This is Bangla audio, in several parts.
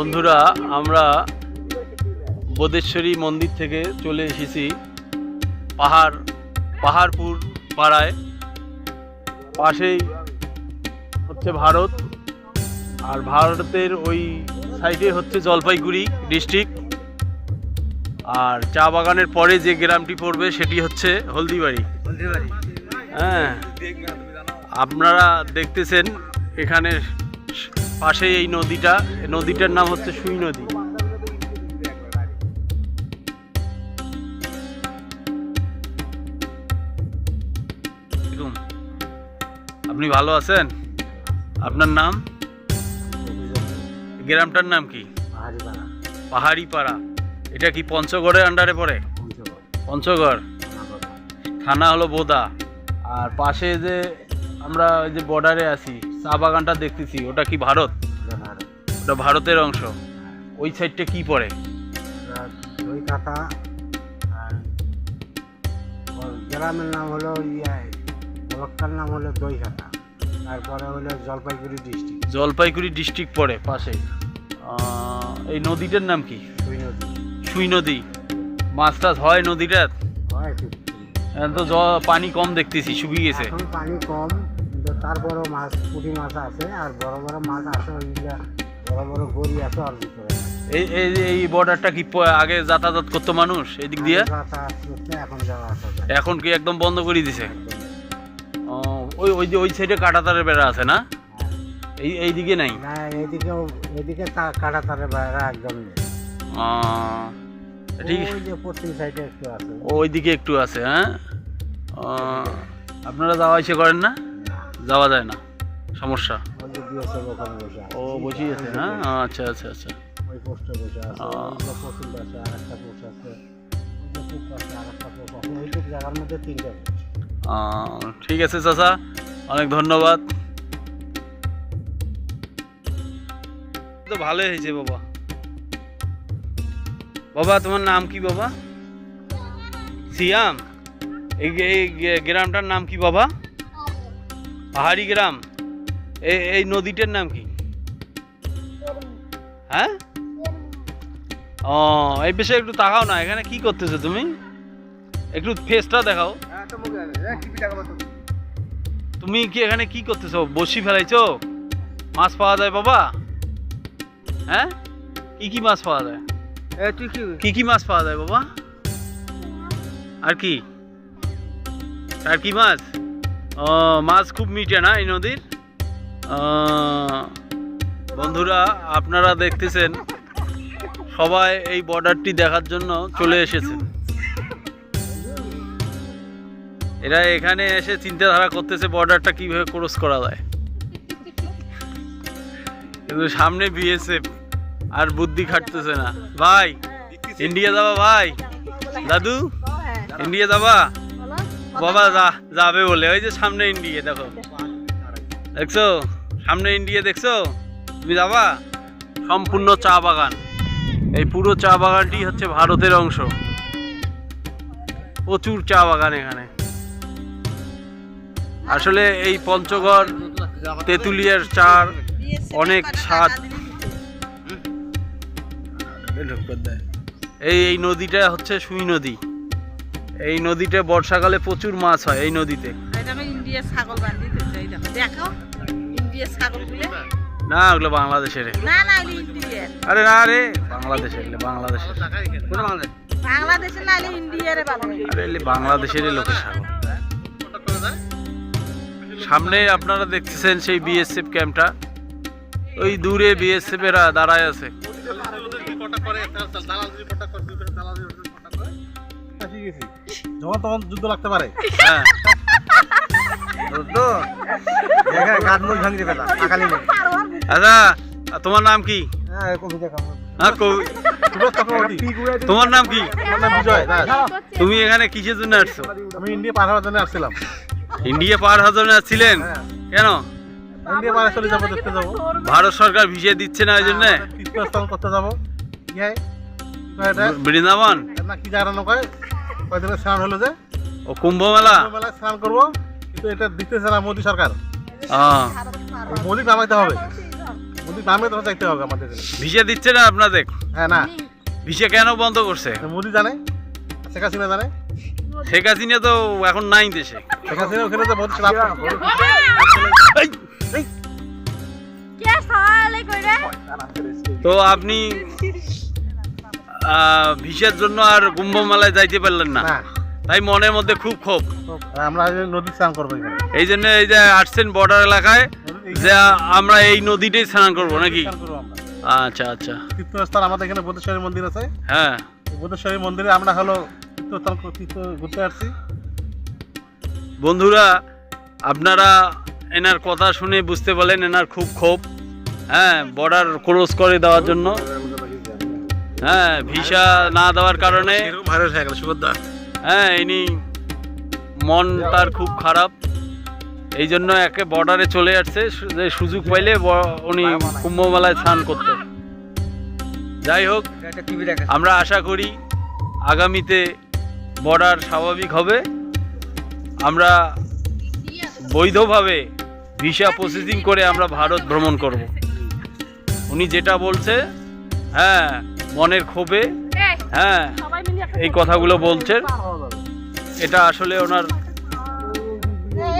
বন্ধুরা আমরা বোধেশ্বরী মন্দির থেকে চলে এসেছি পাহাড় পাহাড়পুর পাড়ায়। পাশেই হচ্ছে ভারত আর ভারতের ওই সাইডে হচ্ছে জলপাইগুড়ি ডিস্ট্রিক্ট। আর চা বাগানের পরে যে গ্রামটি পড়বে সেটি হচ্ছে হলদিবাড়ি। হ্যাঁ আপনারা দেখতেছেন এখানে পাশে এই নদীটা নদীটার নাম হচ্ছে সুই নদী। আপনি ভালো আছেন? আপনার নাম? গ্রামটার নাম কি? পাহাড়ি পাড়া এটা কি পঞ্চগড়ের আন্ডারে পড়ে? পঞ্চগড়। থানা হলো বোদা। আর পাশে যে আমরা ওই যে বর্ডারে আছি চা বাগানটা দেখতেছি ওটা কি ভারত? ওটা ভারতের অংশ। ওই সাইডটা কি পড়ে? আর গ্রামের নাম হলো ইয়ে ব্লকটার নাম হলো দই কাটা তারপরে হলো জলপাইগুড়ি ডিস্ট্রিক্ট। জলপাইগুড়ি ডিস্ট্রিক্ট পড়ে পাশে। আহ, এই নদীটার নাম কি? দুই নদী। সুই নদী। মাছ টাছ হয় নদীটার? হয় তো পানি কম দেখতেছি শুকিয়ে গেছে। পানি কম কিন্তু তারপরেও মাছ পুঁটি মাছ আছে আর বড় বড় মাছ আছে ওইগুলা বড় বড় গড়ি আছে আর ভিতরে এই এই এই বর্ডারটা কি আগে যাতায়াত করতো মানুষ এদিক দিয়ে? যাতায়াত করতে এখন যাওয়া আসা যায়। এখন কি একদম বন্ধ করে দিছে? ও, ওই ওই যে ওই সাইডে কাটাতারের বেড়া আছে না? এই এই দিকে নাই? না এদিকেও এদিকে তা- কাটা তারে বাইরে একদম নেই। আহ, ঠিক। ওই যে পশ্চিম সাইডে একটু আছে। ওই দিকে একটু আছে হ্যাঁ? আপনারা যাওয়া ইসে করেন না? যাওয়া যায় না সমস্যা। ও বসে আছে হ্যাঁ? আচ্ছা আচ্ছা আচ্ছা। আহ, ঠিক আছে চাচা। অনেক ধন্যবাদ। তো ভালোই হয়েছে বাবা। বাবা তোমার নাম কি বাবা? সিয়াম? এই এই গ্রামটার নাম কি বাবা? পাহাড়ি গ্রাম এই নদীটার নাম কি? হ্যাঁ? ও এই বিষয়ে একটু তাকাও না এখানে কি করতেছো তুমি? একটু ফেসটা দেখাও। তুমি কি এখানে কি করতেছো? বসি ফেলাইছো? মাছ পাওয়া যায় বাবা? হ্যাঁ? কি কি মাছ পাওয়া যায়? কি কি মাছ পাওয়া যায় বাবা? আর কি? আর কি মাছ? ও মাছ খুব মিটে না এই নদীর? বন্ধুরা আপনারা দেখতেছেন সবাই এই বর্ডারটি দেখার জন্য চলে এসেছে। এরা এখানে এসে চিন্তাধারা করতেছে বর্ডারটা কীভাবে ক্রস করা যায়। কিন্তু সামনে বিএসএফ আর বুদ্ধি খাটতেছে না। ভাই ইন্ডিয়া যাবা ভাই? দাদু ইন্ডিয়া যাবা? বাবা, যা, যাবে বলে। ওই যে সামনে ইন্ডিয়া, দেখো। দেখছ? সামনে ইন্ডিয়া, দেখছ? তুমি যাবা? সম্পূর্ণ চা বাগান। এই পুরো চা বাগানটি হচ্ছে ভারতের অংশ। প্রচুর চা বাগান এখানে। আসলে এই পঞ্চগড়, তেঁতুলিয়ার চার, অনেক স্বাদ। এই এই নদীটা হচ্ছে সুই নদী। এই নদীতে বর্ষাকালে প্রচুর মাছ হয় এই নদীতে। না ওগুলো বাংলাদেশের। আরে না রে বাংলাদেশের বাংলাদেশের। বাংলাদেশের লোকের ছাগল। সামনে আপনারা দেখতেছেন সেই বিএসএফ ক্যাম্পটা। ওই দূরে বিএসএফ এরা দাঁড়ায় আছে। যখন তখন যুদ্ধ লাগতে পারে। হ্যাঁ। যুদ্ধ? এখানে গাছ মুখ ভাঙতে পেলা আকালি আচ্ছা তোমার নাম কি? হ্যাঁ কবিতা হ্যাঁ কবি তোমার নাম কি? বিজয় তুমি এখানে কিসের জন্য আসছো? আমি ইন্ডিয়া পার হওয়ার জন্য আসছিলাম। ইন্ডিয়া পার হওয়ার জন্য আসছিলেন? কেন? ইন্ডিয়া পারে চলে যাব দেখতে যাব। ভারত সরকার ভিসা দিচ্ছে না ওই জন্য? তীর্থস্থান করতে যাব? বৃন্দাবন? না কি জানানো কয়? কয়দিনের স্নান হলো যে? ও কুম্ভ মেলা মেলায় স্নান করব কিন্তু এটা দিতেছে না মোদী সরকার। হ্যাঁ মোদী নামাইতে হবে। মোদি নামে তো চাইতে হবে আমাদের। ভিসা দিচ্ছে না আপনাদের? হ্যাঁ না। ভিসা কেন বন্ধ করছে? মোদি জানে। শেখ হাসিনা জানে। শেখ হাসিনা তো এখন নাই দেশে। শেখ হাসিনা ওখানে তো সওয়ালে কইরে তো আপনি ভিসার জন্য আর কুম্ভ মেলায় যাইতে পারলেন না। তাই মনের মধ্যে খুব ক্ষোভ। আমরা নদী স্নান করব এই জন্য এই যে আসছেন বর্ডার এলাকায় যে আমরা এই নদীটাই স্নান করব নাকি? আচ্ছা আচ্ছা। তীর্থস্থান আমাদের এখানে বোধেশ্বরী মন্দির আছে। হ্যাঁ। বোধেশ্বরী মন্দিরে আমরা হলো তীর্থস্থান তীর্থ ঘুরতে আসছি। বন্ধুরা আপনারা এনার কথা শুনে বুঝতে পারলেন এনার খুব ক্ষোভ। হ্যাঁ বর্ডার ক্রস করে দেওয়ার জন্য। হ্যাঁ ভিসা না দেওয়ার কারণে ভাইরাল হয়ে গেল সুভদ্রা। হ্যাঁ ইনি মন তার খুব খারাপ। এই জন্য একে বর্ডারে চলে আসছে যে সুযোগ পাইলে উনি কুম্ভ মেলায় স্নান করতে। যাই হোক আমরা আশা করি আগামীতে বর্ডার স্বাভাবিক হবে। আমরা বৈধভাবে ভিসা প্রসেসিং করে আমরা ভারত ভ্রমণ করব। উনি যেটা বলছে হ্যাঁ মনের ক্ষোভে হ্যাঁ এই কথাগুলো বলছেন এটা আসলে ওনার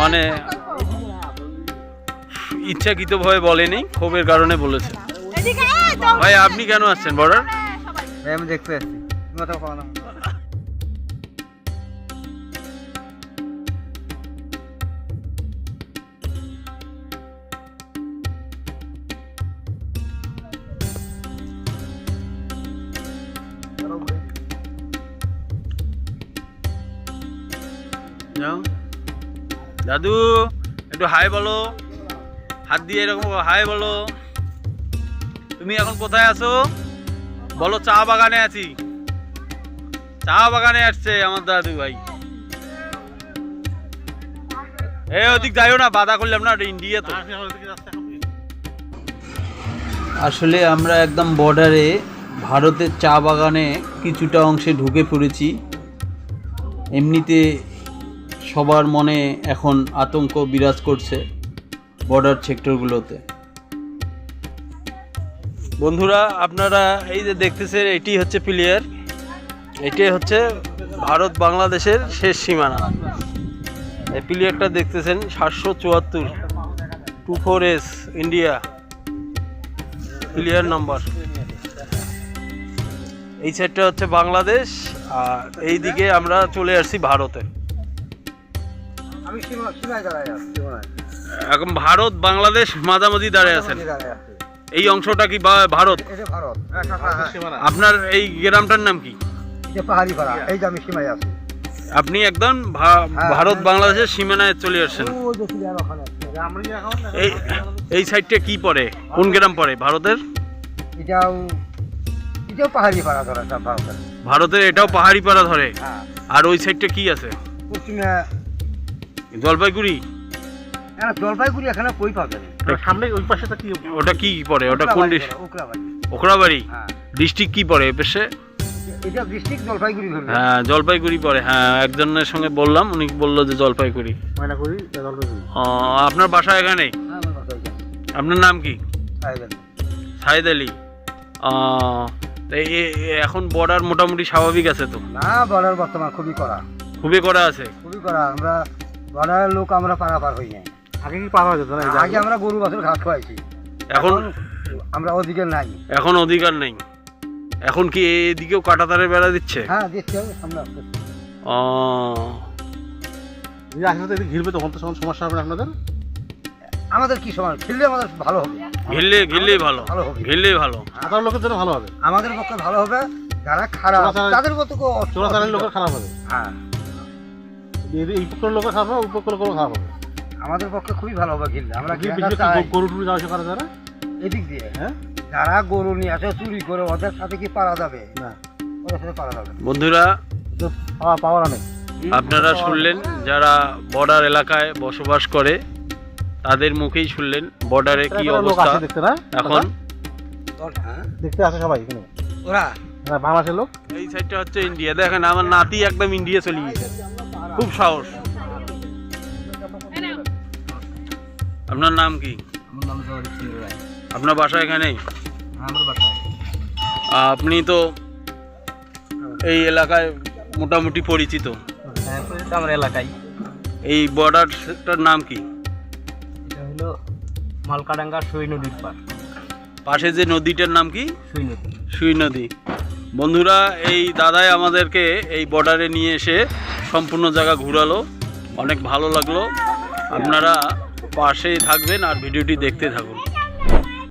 মানে ইচ্ছাকৃতভাবে বলেনি ক্ষোভের কারণে বলেছে। এদিকে আয় তো ভাই আপনি কেন আসছেন বর্ডার? সবাই। আমি দেখতে আসছি। দাদু, একটু হাই বলো। হাত দিয়ে এরকম হাই বলো। তুমি এখন কোথায় আছো? বলো, চা বাগানে আছি। চা বাগানে আসছে আমার দাদু ভাই। এ, ওদিক যাইও না, বাধা করলাম না ইন্ডিয়া তো। আসলে আমরা একদম বর্ডারে ভারতের চা বাগানে কিছুটা অংশে ঢুকে পড়েছি। এমনিতে সবার মনে এখন আতঙ্ক বিরাজ করছে বর্ডার সেক্টরগুলোতে বন্ধুরা, আপনারা এই যে দেখতেছেন, এটি হচ্ছে প্লেয়ার এটি হচ্ছে ভারত বাংলাদেশের শেষ সীমানা। এই প্লেয়ারটা দেখতেছেন, সাতশো চুয়াত্তর। Two four S India player number এই সাইডটা হচ্ছে বাংলাদেশ, আর এই দিকে আমরা চলে আসছি ভারতে। এখন ভারত, বাংলাদেশ মাঝামাঝি দাঁড়িয়ে আছেন। এই অংশটা কি ভারত ভারত? আপনার এই গ্রামটার নাম কি? আপনি একদম। ভারত, বাংলাদেশের সীমানায় চলে আসছেন। এই এই সাইডটা কি পড়ে? কোন গ্রাম পড়ে? ভারতের? ভারতের এটাও পাহাড়ি পাড়া ধরে। আর ওই সাইডটা কি আছে? জলপাইগুড়ি? হ্যাঁ জলপাইগুড়ি এখানে কই পাবেন সামনে ওই পাশেটা কি ওটা কি পড়ে? ওটা কোন হ্যাঁ। ডিস্ট্রিক্ট কি পড়ে এ এটা ডিস্ট্রিক্ট জলপাইগুড়ি হ্যাঁ জলপাইগুড়ি পড়ে। হ্যাঁ একজনের সঙ্গে বললাম উনি বলল যে জলপাইগুড়ি। ময়না জলপাইগুড়ি? আপনার বাসা এখানে? হ্যাঁ। আপনার নাম কি। সাইদ আলী। এখন বর্ডার মোটামুটি স্বাভাবিক আছে তো? না বর্ডার বর্তমান খুবই করা খুবই করা আছে? খুবই করা আমরা বর্ডারের লোক আমরা পারাপার হই নাই। আগে কি পাওয়া যেত না যে আগে আমরা গরু বাছুর ঘাস খাওয়াইছি। এখন আমরা ওদিকে নাই। এখন অধিকার নেই। এখন কি এদিকেও কাটাতারের বেড়া দিচ্ছে? হ্যাঁ আমি সামনে আসতে ও। এই যে আসলে তো ঘিরবে তখন তো সমস্যা হবে না আপনাদের? আমাদের কি সময় খেললে আমাদের ভালো হবে। ঘিরলে ঘিরলেই ভালো। ভালো হবে। ঘিরলেই ভালো। সাধারণ লোকের জন্য ভালো হবে। আমাদের পক্ষে ভালো হবে যারা খারাপ তাদের কত চোরাচালানের লোকের খারাপ হবে। হ্যাঁ। এই- এই পক্ষের লোকের খারাপ হবে ওই পক্ষের লোকের খারাপ হবে আমাদের পক্ষে খুবই ভালো হবে আমরা কি গরু টুরু যাওয়া করে যারা এদিক দিয়ে। হ্যাঁ? যারা গরু নিয়ে আসে চুরি করে ওদের সাথে কি পারা যাবে? না। ওদের সাথে পারা যাবে বন্ধুরা পাওয়ার অনেক আপনারা শুনলেন যারা বর্ডার এলাকায় বসবাস করে তাদের মুখেই শুনলেন বর্ডারে কি অবস্থা। দেখতে না? এখন হ্যাঁ? দেখতে আসে সবাই এখানে। ওরা? হ্যাঁ বাংলাদেশের লোক? এই সাইডটা হচ্ছে ইন্ডিয়া। দেখেন আমার নাতি একদম ইন্ডিয়া চলে গেছে খুব সাহস। আপনার নাম কি? আপনার বাসা এখানেই আমার বাসায় আপনি তো এই এলাকায় মোটামুটি পরিচিত। হ্যাঁ আমার এলাকায়। এই বর্ডারটার নাম কি? এটা হলো মালকাডাঙ্গা সই নদীর পার পাশে যে নদীটার নাম কি? সই নদী। সুই নদী। বন্ধুরা এই দাদাই আমাদেরকে এই বর্ডারে নিয়ে এসে সম্পূর্ণ জায়গা ঘুরালো অনেক ভালো লাগল। আপনারা পাশেই থাকবেন আর ভিডিওটি দেখতে থাকুন।